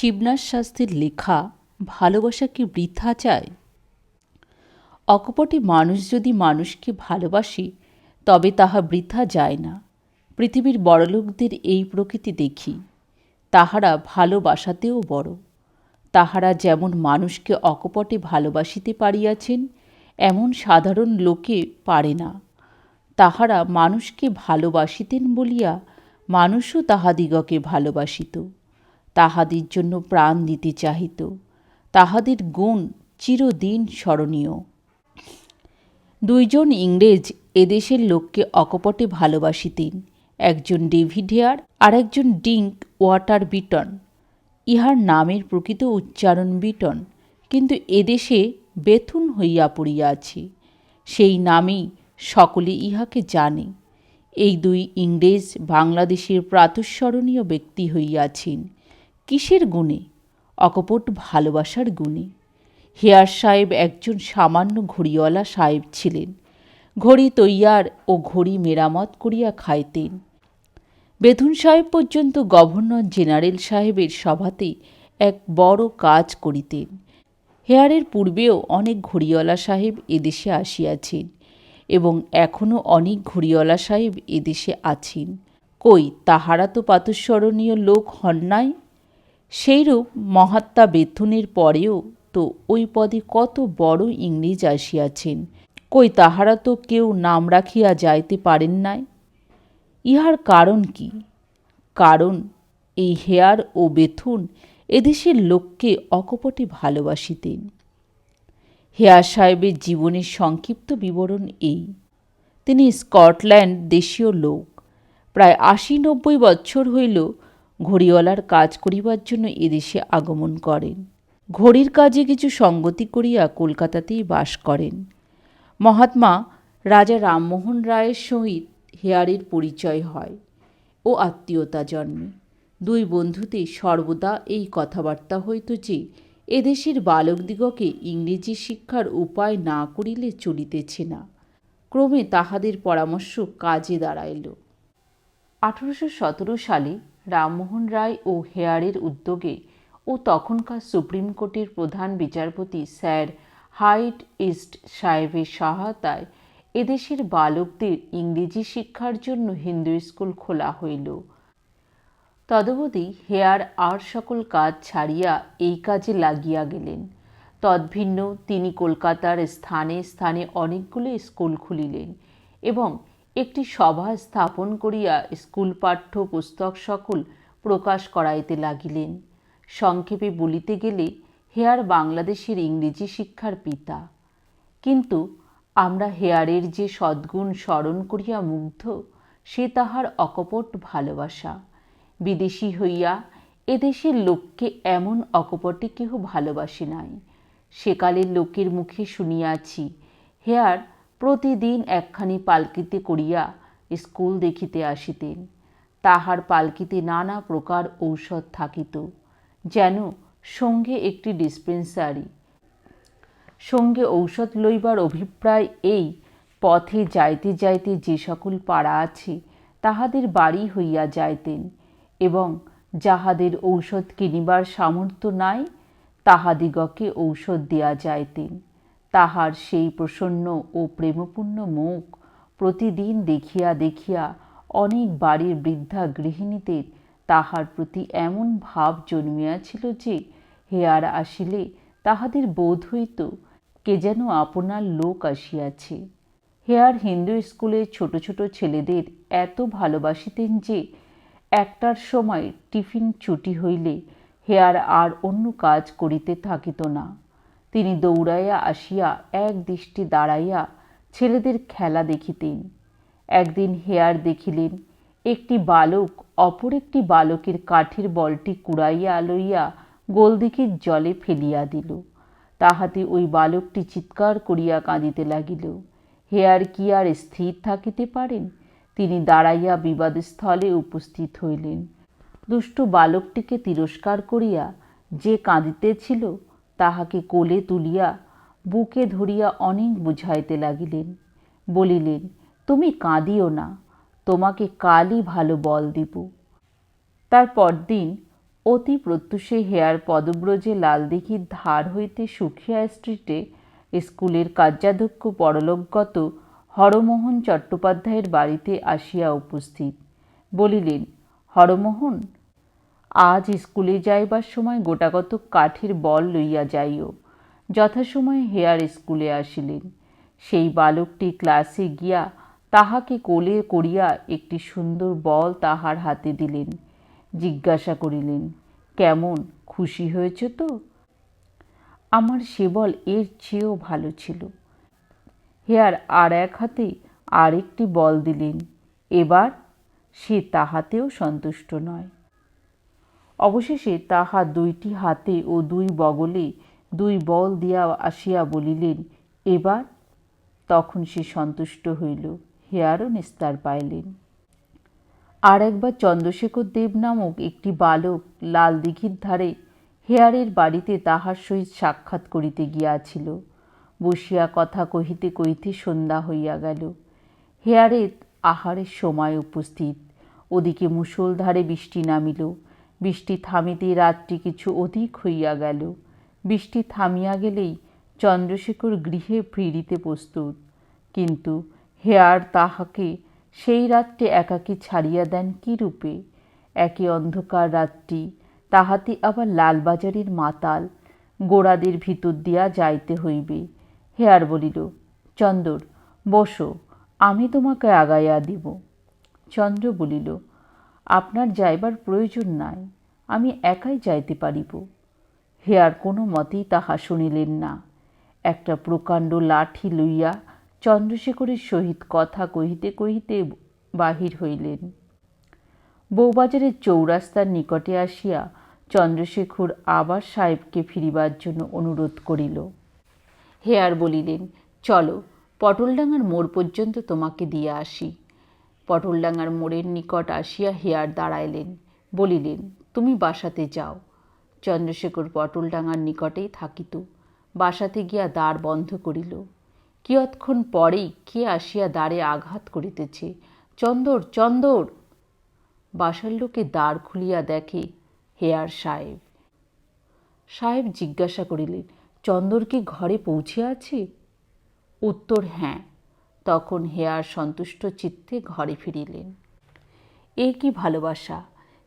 শিবনাথ শাস্ত্রীর লেখা ভালোবাসা কি বৃথা চায়? অকপটে মানুষ যদি মানুষকে ভালোবাসে, তবে তাহা বৃথা যায় না। পৃথিবীর বড়লোকদের এই প্রকৃতি দেখি, তাহারা ভালোবাসাতেও বড়। তাহারা যেমন মানুষকে অকপটে ভালোবাসিতে পারিয়াছেন, এমন সাধারণ লোকে পারে না। তাহারা মানুষকে ভালোবাসিতেন বলিয়া মানুষও তাহাদিগকে ভালোবাসিত। তাহাদের জন্য প্রাণ দিতে চাহিত। তাহাদের গুণ চিরদিন স্মরণীয়। দুইজন ইংরেজ এদেশের লোককে অকপটে ভালোবাসিতেন। একজন ডেভিড হেয়ার আর একজন ডিঙ্ক ওয়াটার বিটন। ইহার নামের প্রকৃত উচ্চারণ বিটন, কিন্তু এদেশে বেথুন হইয়া পড়িয়াছে সেই নামেই সকলে ইহাকে জানে। এই দুই ইংরেজ বাংলাদেশের প্রাতঃস্মরণীয় ব্যক্তি হইয়াছেন। কিসের গুণে? অকপট ভালোবাসার গুণে। হেয়ার সাহেব একজন সামান্য ঘড়িওয়ালা সাহেব ছিলেন। ঘড়ি তৈয়ার ও ঘড়ি মেরামত করিয়া খাইতেন। বেথুন সাহেব পর্যন্ত গভর্নর জেনারেল সাহেবের সভাতে এক বড় কাজ করিতেন। হেয়ারের পূর্বেও অনেক ঘড়িওয়ালা সাহেব এদেশে আসিয়াছেন এবং এখনও অনেক ঘড়িওয়ালা সাহেব এদেশে আছেন। কই, তাহারা তো পাতস্মরণীয় লোক হন নাই? সেইরূপ মহাত্মা বেথুনের পরেও তো ওই পদে কত বড় ইংরেজ আসিয়াছেন, কই তাহারা তো কেউ নাম রাখিয়া যাইতে পারেন নাই। ইহার কারণ কি? কারণ এই হেয়ার ও বেথুন এদেশের লোককে অকপটে ভালোবাসিতেন। হেয়ার সাহেবের জীবনের সংক্ষিপ্ত বিবরণ এই। তিনি স্কটল্যান্ড দেশীয় লোক। প্রায় আশি নব্বই বছর হইল ঘড়িওয়ালার কাজ করিবার জন্য এদেশে আগমন করেন। ঘড়ির কাজে কিছু সঙ্গতি করিয়া কলকাতাতেই বাস করেন। মহাত্মা রাজা রামমোহন রায়ের সহিত হেয়ারের পরিচয় হয় ও আত্মীয়তা জন্মে। দুই বন্ধুতে সর্বদা এই কথাবার্তা হইত যে, এদেশের বালকদিগকে ইংরেজি শিক্ষার উপায় না করিলে চলিতেছে না। ক্রমে তাহাদের পরামর্শ কাজে দাঁড়াইল। আঠারোশো সতেরো সালে রামমোহন রায় ও হেয়ারের উদ্যোগে ও তখনকার সুপ্রিম কোর্টের প্রধান বিচারপতি স্যার হাইট ইস্ট সাহেবের সহায়তায় এদেশের বালকদের ইংরেজি শিক্ষার জন্য হিন্দু স্কুল খোলা হইল। তদবধি হেয়ার আর সকল কাজ ছাড়িয়া এই কাজে লাগিয়া গেলেন। তদ্ভিন্ন তিনি কলকাতার স্থানে স্থানে অনেকগুলি স্কুল খুলিলেন এবং একটি সভা স্থাপন করিয়া স্কুল পাঠ্য পুস্তক সকল প্রকাশ করাইতে লাগিলেন। সংক্ষেপে বলিতে গেলে হেয়ার বাংলাদেশের ইংরেজি শিক্ষার পিতা। কিন্তু আমরা হেয়ারের যে সদ্গুণ স্মরণ করিয়া মুগ্ধ, সে তাহার অকপট ভালোবাসা। বিদেশি হইয়া এদেশের লোককে এমন অকপটে কেহ ভালোবাসে নাই। সেকালের লোকের মুখে শুনিয়াছি হেয়ার প্রতিদিন একখানি পালকিতে করিয়া স্কুল দেখিতে আসিতেন। তাহার পালকিতে নানা প্রকার ঔষধ থাকিত, যেন সঙ্গে একটি ডিসপেন্সারি। সঙ্গে ঔষধ লইবার অভিপ্রায় এই পথে যাইতে যাইতে যে সকল পাড়া আছে, তাহাদের বাড়ি হইয়া যাইতেন এবং যাহাদের ঔষধ কিনিবার সামর্থ্য নাই, তাহাদিগকে ঔষধ দেয়া যাইতেন। তাহার সেই প্রসন্ন ও প্রেমপূর্ণ মুখ প্রতিদিন দেখিয়া দেখিয়া অনেক বাড়ির বৃদ্ধা গৃহিণীদের তাহার প্রতি এমন ভাব জন্মিয়াছিল যে হেয়ার আসিলে তাহাদের বোধ হইত কে যেন আপনার লোক আসিয়াছে। হেয়ার হিন্দু স্কুলে ছোট ছোট ছেলেদের এত ভালোবাসিতেন যে একটার সময় টিফিন ছুটি হইলে হেয়ার আর অন্য কাজ করিতে থাকিত না। তিনি দৌড়াইয়া আসিয়া এক দৃষ্টি দাঁড়াইয়া ছেলেদের খেলা দেখিতেন। একদিন হেয়ার দেখিলেন, একটি বালক অপর একটি বালকের কাঠের বলটি কুড়াইয়া লইয়া গোলদিঘির জলে ফেলিয়া দিল। তাহাতে ওই বালকটি চিৎকার করিয়া কাঁদিতে লাগিল। হেয়ার কি আর স্থির থাকিতে পারেন? তিনি দাঁড়াইয়া বিবাদস্থলে উপস্থিত হইলেন। দুষ্টু বালকটিকে তিরস্কার করিয়া যে কাঁদিতেছিল তাহাকে কোলে তুলিয়া বুকে ধরিয়া অনেক বুঝাইতে লাগিলেন। বলিলেন, তুমি কাঁদিও না, তোমাকে কালই ভালো বল দিব। তার পরদিন অতি প্রত্যুষে হেয়ার পদব্রজে লালদিঘির ধার হইতে সুখিয়া স্ট্রিটে স্কুলের কার্যাধ্যক্ষ পরলোকগত হরমোহন চট্টোপাধ্যায়ের বাড়িতে আসিয়া উপস্থিত। বলিলেন, হরমোহন আজ স্কুলে যাইবার সময় গোটাকত কাঠের বল লইয়া যাইও। যথাসময়ে হেয়ার স্কুলে আসিলেন। সেই বালকটি ক্লাসে গিয়া তাহাকে কোলে করিয়া একটি সুন্দর বল তাহার হাতে দিলেন। জিজ্ঞাসা করিলেন, কেমন, খুশি হয়েছ তো? আমার সে বল এর চেয়েও ভালো ছিল। হেয়ার আর এক হাতে আরেকটি বল দিলেন। এবার সে তাহাতেও সন্তুষ্ট নয়। অবশেষে তাহা দুইটি হাতে ও দুই বগলে দুই বল দিয়া আসিয়া বলিলেন, এবার? তখন সে সন্তুষ্ট হইল। হেয়ারও নিস্তার পাইলেন। আর একবার চন্দ্রশেখর দেব নামক একটি বালক লাল দিঘির ধারে হেয়ারের বাড়িতে তাহার সহিত সাক্ষাৎ করিতে গিয়াছিল। বসিয়া কথা কহিতে কহিতে সন্ধ্যা হইয়া গেল। হেয়ারের আহারের সময় উপস্থিত। ওদিকে মুষলধারে বৃষ্টি নামিল। বৃষ্টি থামিতে রাত্রি কিছু অধিক হইয়া গেল। বৃষ্টি থামিয়া গেলেই চন্দ্রশেখর গৃহে ফিরিতে প্রস্তুত। কিন্তু হেয়ার তাহাকে সেই রাত্রে একাকী ছাড়িয়া দেন কি রূপে? একে অন্ধকার রাত্রি, তাহাতে আবার লালবাজারের মাতাল, গোড়াদের ভিতর দিয়া যাইতে হইবে। হেয়ার বলিল, চন্দর, বসো, আমি তোমাকে আগাইয়া দিব। চন্দ্র বলিল আপনার যাইবার প্রয়োজন নাই, আমি একাই যাইতে পারিব। হেয়ার কোনো মতেই তাহা শুনিলেন না। একটা প্রকাণ্ড লাঠি লইয়া চন্দ্রশেখরের সহিত কথা কহিতে কহিতে বাহির হইলেন। বউবাজারের চৌরাস্তার নিকটে আসিয়া চন্দ্রশেখর আবার সাহেবকে ফিরিবার জন্য অনুরোধ করিল। হেয়ার বলিলেন, চলো, পটলডাঙ্গার মোড় পর্যন্ত তোমাকে দিয়ে আসি। পটলডাঙ্গার মোড়ের নিকট আসিয়া হেয়ার দাঁড়াইলেন, বলিলেন, তুমি বাসাতে যাও চন্দ্রশেখর পটলডাঙ্গার নিকটেই থাকিত। বাসাতে গিয়া দ্বার বন্ধ করিল। কিয়ৎক্ষণ পরেই কে আসিয়া দ্বারে আঘাত করিতেছে? চন্দর চন্দর! বাসার লোকে দ্বার খুলিয়া দেখে হেয়ার সাহেব। সাহেব জিজ্ঞাসা করিলেন, চন্দর কি ঘরে পৌঁছে আছে? উত্তর হ্যাঁ। তখন হেয়ার সন্তুষ্ট চিত্তে ঘরে ফিরিলেন এ কি ভালোবাসা?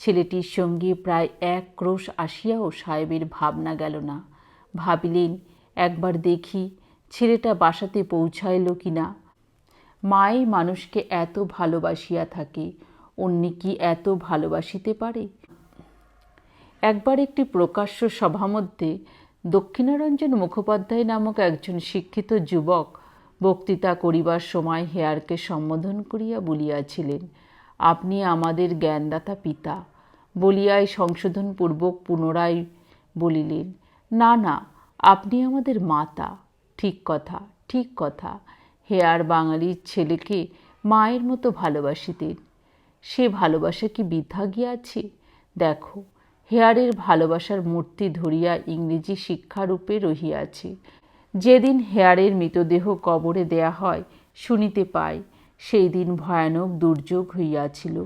ছেলেটির সঙ্গে প্রায় এক ক্রোশ আসিয়াও সাহেবের ভাবনা গেল না। ভাবিলেন, একবার দেখি ছেলেটা বাসাতে পৌঁছাইল কি না। মাই মানুষকে এত ভালোবাসিয়া থাকে, অন্য কি এত ভালোবাসিতে পারে? একবার একটি প্রকাশ্য সভা মধ্যে দক্ষিণারঞ্জন মুখোপাধ্যায় নামক একজন শিক্ষিত যুবক বক্তৃতা করিবার সময় হেয়ারকে সম্বোধন করিয়া বলিয়াছিলেন, আপনি আমাদের জ্ঞানদাতা পিতা। বলিয়াই সংশোধনপূর্বক পুনরায় বলিলেন, না না, আপনি আমাদের মাতা। ঠিক কথা ঠিক কথা। হেয়ার বাঙালির ছেলেকে মায়ের মতো ভালোবাসিতেন। সে ভালোবাসা কি বৃদ্ধা গিয়াছে? দেখো, হেয়ারের ভালোবাসার মূর্তি ধরিয়া ইংরেজি শিক্ষারূপে রহিয়াছে। যেদিন হেয়ারের মৃতদেহ কবরে দেয়া হয়, শুনিতে পাই সেই দিন ভয়ানক দুর্যোগ হইয়াছিল।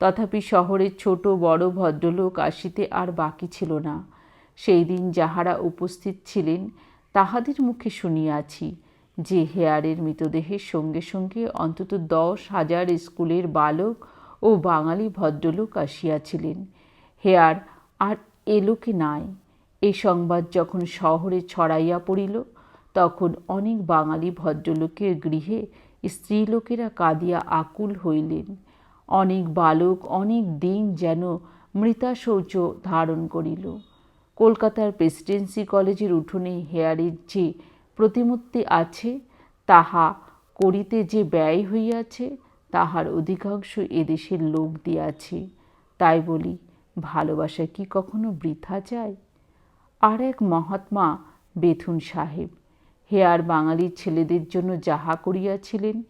তথাপি শহরের ছোট বড় ভদ্রলোক আসিতে আর বাকি ছিল না। সেই দিন যাহারা উপস্থিত ছিলেন, তাহাদের মুখে শুনিয়াছি যে হেয়ারের মৃতদেহের সঙ্গে সঙ্গে অন্তত দশ হাজার স্কুলের বালক ও বাঙালি ভদ্রলোক আসিয়াছিলেন। হেয়ার আর এলোকে নাই। এই সংবাদ যখন শহরে ছড়াইয়া পড়িল তখন অনেক বাঙালি ভদ্রলোকের গৃহে স্ত্রীলোকেরা কাঁদিয়া আকুল হইলেন। অনেক বালক অনেক দিন যেন মৃতা শৌচ ধারণ করিল। কলকাতার প্রেসিডেন্সি কলেজের উঠোনে হেয়ারের যে প্রতিমূর্তি আছে, তাহা করিতে যে ব্যয় হইয়াছে, তাহার অধিকাংশ এদেশের লোক দিয়াছে। তাই বলি, ভালোবাসা কি কখনো বৃথা যায়? আর এক মহাত্মা বেথুন সাহেব হেয়ার বাঙালির ছেলেদের জন্য যাহা করিয়াছিলেন,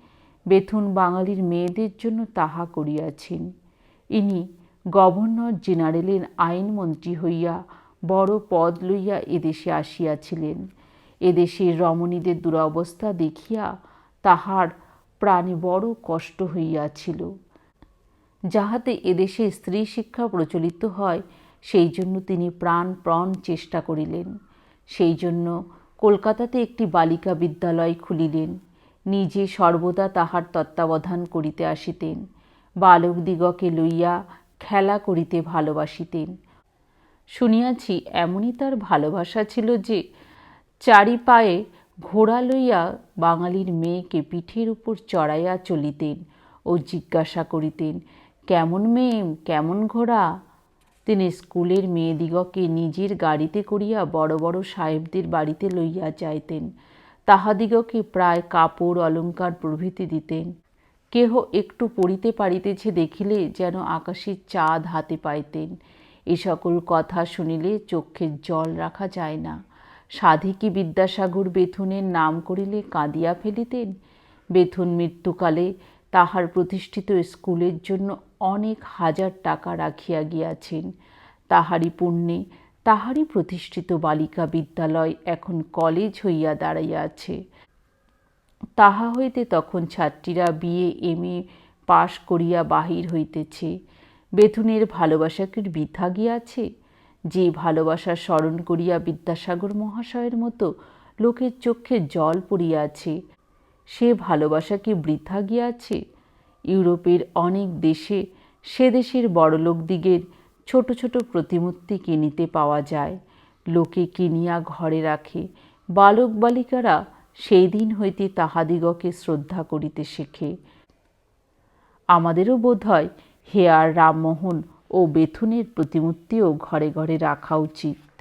বেথুন বাঙালির মেয়েদের জন্য তাহা করিয়াছেন। ইনি গভর্নর জেনারেলের আইনমন্ত্রী হইয়া বড় পদ লইয়া এদেশে আসিয়াছিলেন। এদেশের রমণীদের দুরবস্থা দেখিয়া তাহার প্রাণে বড় কষ্ট হইয়াছিল। যাহাতে এদেশে স্ত্রী শিক্ষা প্রচলিত হয় সেই জন্য তিনি প্রাণপ্রণ চেষ্টা করিলেন। সেই জন্য কলকাতাতে একটি বালিকা বিদ্যালয় খুলিলেন। নিজে সর্বদা তাহার তত্ত্বাবধান করিতে আসিতেন। বালকদিগকে লইয়া খেলা করিতে ভালোবাসিতেন। শুনিয়াছি এমনই তার ভালোবাসা ছিল যে চারি পায়ে ঘোড়া লইয়া বাঙালির মেয়েকে পিঠের উপর চড়াইয়া চলিতেন ও জিজ্ঞাসা করিতেন, কেমন মেয়ে, কেমন ঘোড়া? তিনি স্কুলের মেয়েদিগকে নিজের গাড়িতে করিয়া বড় বড় সাহেবদের বাড়িতে লইয়া যাইতেন। তাহাদিগকে প্রায় কাপড় অলঙ্কার প্রভৃতি দিতেন। কেহ একটু পড়িতে পারিতেছে দেখিলে যেন আকাশের চাঁদ হাতে পাইতেন। এ সকল কথা শুনিলে চক্ষের জল রাখা যায় না। সাধিকী বিদ্যাসাগর বেথুনের নাম করিলে কাঁদিয়া ফেলিতেন। বেথুন মৃত্যুকালে তাহার প্রতিষ্ঠিত স্কুলের জন্য অনেক হাজার টাকা রাখিয়া গিয়াছেন। তাহারই পুণ্যে তাহারই প্রতিষ্ঠিত বালিকা বিদ্যালয় এখন কলেজ হইয়া দাঁড়াইয়াছে তাহা হইতে তখন ছাত্রীরা বিএ, এম এ পাশ করিয়া বাহির হইতেছে। বেথুনের ভালোবাসা কি বৃথা গিয়াছে। যে ভালোবাসা স্মরণ করিয়া বিদ্যাসাগর মহাশয়ের মতো লোকের চক্ষে জল পড়িয়াছে, সে ভালোবাসা কি বৃথা গিয়াছে। ইউরোপের অনেক দেশে সে দেশের বড়লোকদিগের ছোট ছোট প্রতিমূর্তি কিনিতে পাওয়া যায়। লোকে কিনিয়া ঘরে রাখে। বালক বালিকারা সেই দিন হইতে তাহাদিগকে শ্রদ্ধা করিতে শেখে। আমাদেরও বোধ হয় হেয়ার, রামমোহন ও বেথুনের প্রতিমূর্তিও ঘরে ঘরে রাখা উচিত।